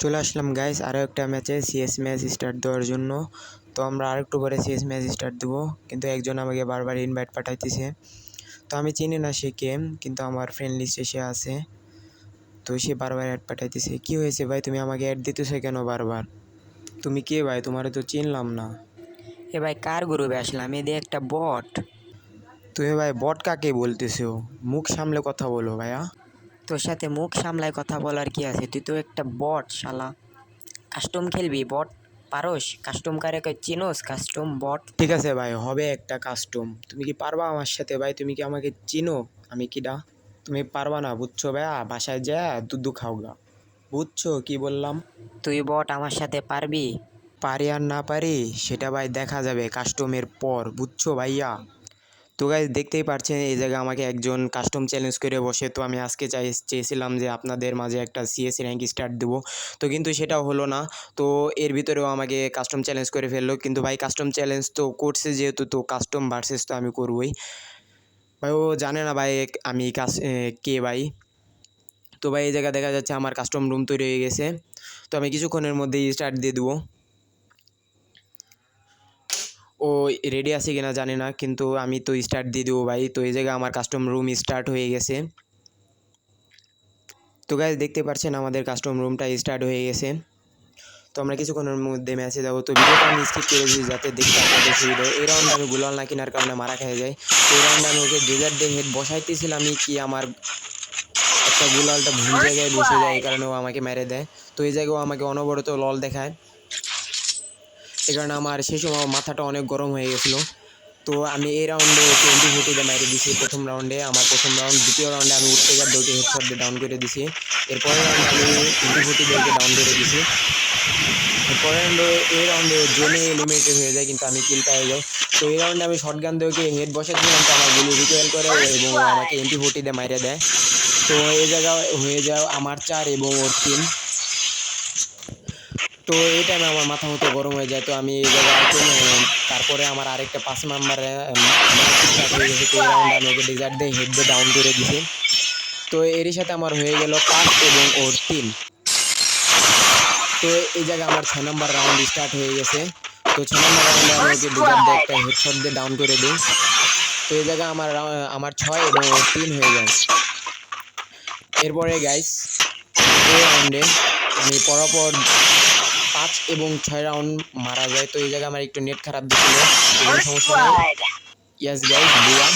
চলে আসলাম গাইস আরও একটা ম্যাচে সিএস ম্যাচ স্টার্ট দেওয়ার জন্য। তো আমরা আরেকটু পরে সিএস ম্যাচ স্টার্ট দেবো, কিন্তু একজন আমাকে বারবার ইনভাইট পাঠাইতেছে। তো আমি চিনি না সে কে, কিন্তু আমার ফ্রেন্ড লিস্টে সে আছে। তো সে বারবার অ্যাড পাঠাইতেছে, কি হয়েছে ভাই? তুমি আমাকে অ্যাড দিতেছো কেন বারবার? তুমি কে ভাই? তোমার তো চিনলাম না। এ ভাই, কার গ্রুপে আসলাম? এদি একটা বট তুমি ভাই বট কাকে বলতেছো? মুখ সামলে কথা বলো ভাইয়া। তোর সাথে মুখ সামলায় কথা বলার কি আছে? তুই তো একটা বট শালা। কাস্টম খেলবি বট? পারোস? কাস্টম কারে চিনোস? Custom bot. ঠিক আছে ভাই হবে একটা কাস্টম। তুমি কি পারবা আমার সাথে ভাই? তুমি কি আমাকে চিনো? আমি কিডা তুমি পারবা না বুঝছ ভাইয়া? বাসায় যা দুধু খাও গা। বুঝছ কি বললাম? তুই বট আমার সাথে পারবি? পারি আর না পারি সেটা ভাই দেখা যাবে কাস্টমের পর বুঝছ ভাইয়া? তো গাই দেখতেই পারছেন, এই জায়গায় আমাকে একজন কাস্টম চ্যালেঞ্জ করে বসে, তো আমি আজকে চাই, চেয়েছিলাম যে আপনাদের মাঝে একটা সিএস র্যাঙ্ক স্টার্ট দেবো। তো কিন্তু সেটাও হলো না, তো এর ভিতরেও আমাকে কাস্টম চ্যালেঞ্জ করে ফেলল। কিন্তু ভাই কাস্টম চ্যালেঞ্জ তো করছে যেহেতু, তো কাস্টম ভার্সেস তো আমি করবই। ভাই, ও জানে না ভাই, আমি কাস কে ভাই। তো ভাই, এই জায়গায় দেখা যাচ্ছে আমার কাস্টম রুম তৈরি হয়ে গেছে। তো আমি কিছুক্ষণের মধ্যেই স্টার্ট দিয়ে দেবো। ও রেডি আছে কিনা জানি না, কিন্তু আমি তো স্টার্ট দিয়ে দেবো ভাই। তো এই জায়গায় আমার কাস্টম রুম স্টার্ট হয়ে গেছে। তো গাইজ দেখতে পাচ্ছেন আমাদের কাস্টম রুমটা স্টার্ট হয়ে গেছে। তো আমরা কিছুক্ষণের মধ্যে ম্যাচে যাব। তো ভিডিওটা আমি স্কিপ করে দিই যাতে দেখতে আপনাদের সুবিধা এই রাউন্ডে আমি গুলাল না কেনার কারণে মারা খেয়ে যাই। তো এই রাউন্ডে আমি ওকে ডেজার্ট দিয়ে হেড বসাইতেছিলাম আমি কি আমার একটা গুলালটা ভুল জায়গায় বসে যায়, এই কারণে ও আমাকে মেরে দেয়। তো এই জায়গায় ও আমাকে অনবরত লল দেখায়। এই কারণে আমার সেই সময় মাথাটা অনেক গরম হয়ে গেছিল। তো আমি এই রাউন্ডে টোয়েন্টি ফোর্টিতে মেরে দিছি, প্রথম রাউন্ডে আমার প্রথম রাউন্ড দ্বিতীয় রাউন্ডে আমি উঠতে গিয়ে দুটি হেডশট দিয়ে ডাউন করে দিছি। এরপরের রাউন্ডে আমি টোয়েন্টি ফোর্টি দিয়ে ডাউন করে দিছি। এরপরের রাউন্ডে এই রাউন্ডে জোনে এলিমিনেটেড হয়ে যায় কিন্তু আমি কিল পেয়ে যাই তো এই রাউন্ডে আমি শর্ট গান দিয়ে ওকে হেড বসাচ্ছিলাম, তো আমার গুলি রিকোয়েল করে এবং আমাকে এমপি ফোর্টি দিয়ে মাইরে দেয়। তো এই জায়গায় হয়ে যায় আমার চার এবং ওর তিন। তো এই টাইমে আমার মাথা মতো গরম হয়ে যায় তো আমি এই জায়গায় তারপরে আমার আরেকটা পাঁচ নাম্বারে স্টার্ট হয়ে গেছে রাউন্ডে আমি ওকে ডিজার্ট দিয়ে হেড দিয়ে ডাউন করে দিছি। তো এরই সাথে আমার হয়ে গেল পাঁচ এবং ওর তিন। তো এই জায়গায় আমার ছয় নম্বর রাউন্ড স্টার্ট হয়ে গেছে। তো ছয় নম্বর রাউন্ডে আমি ওকে ডিজার্ট দিয়ে একটা হেডশট দিয়ে ডাউন করে দিই। তো এই জায়গায় আমার আমার ছয় এবং ওর তিন হয়ে যায় এরপরে গাইস এই রাউন্ডে আমি পরপর পাঁচ এবং ছয় রাউন্ড মারা যায়। তো এই জায়গায় আমার একটু নেট খারাপ দিচ্ছিল সমস্যা নেই। ইয়াস গাইজ বুয়া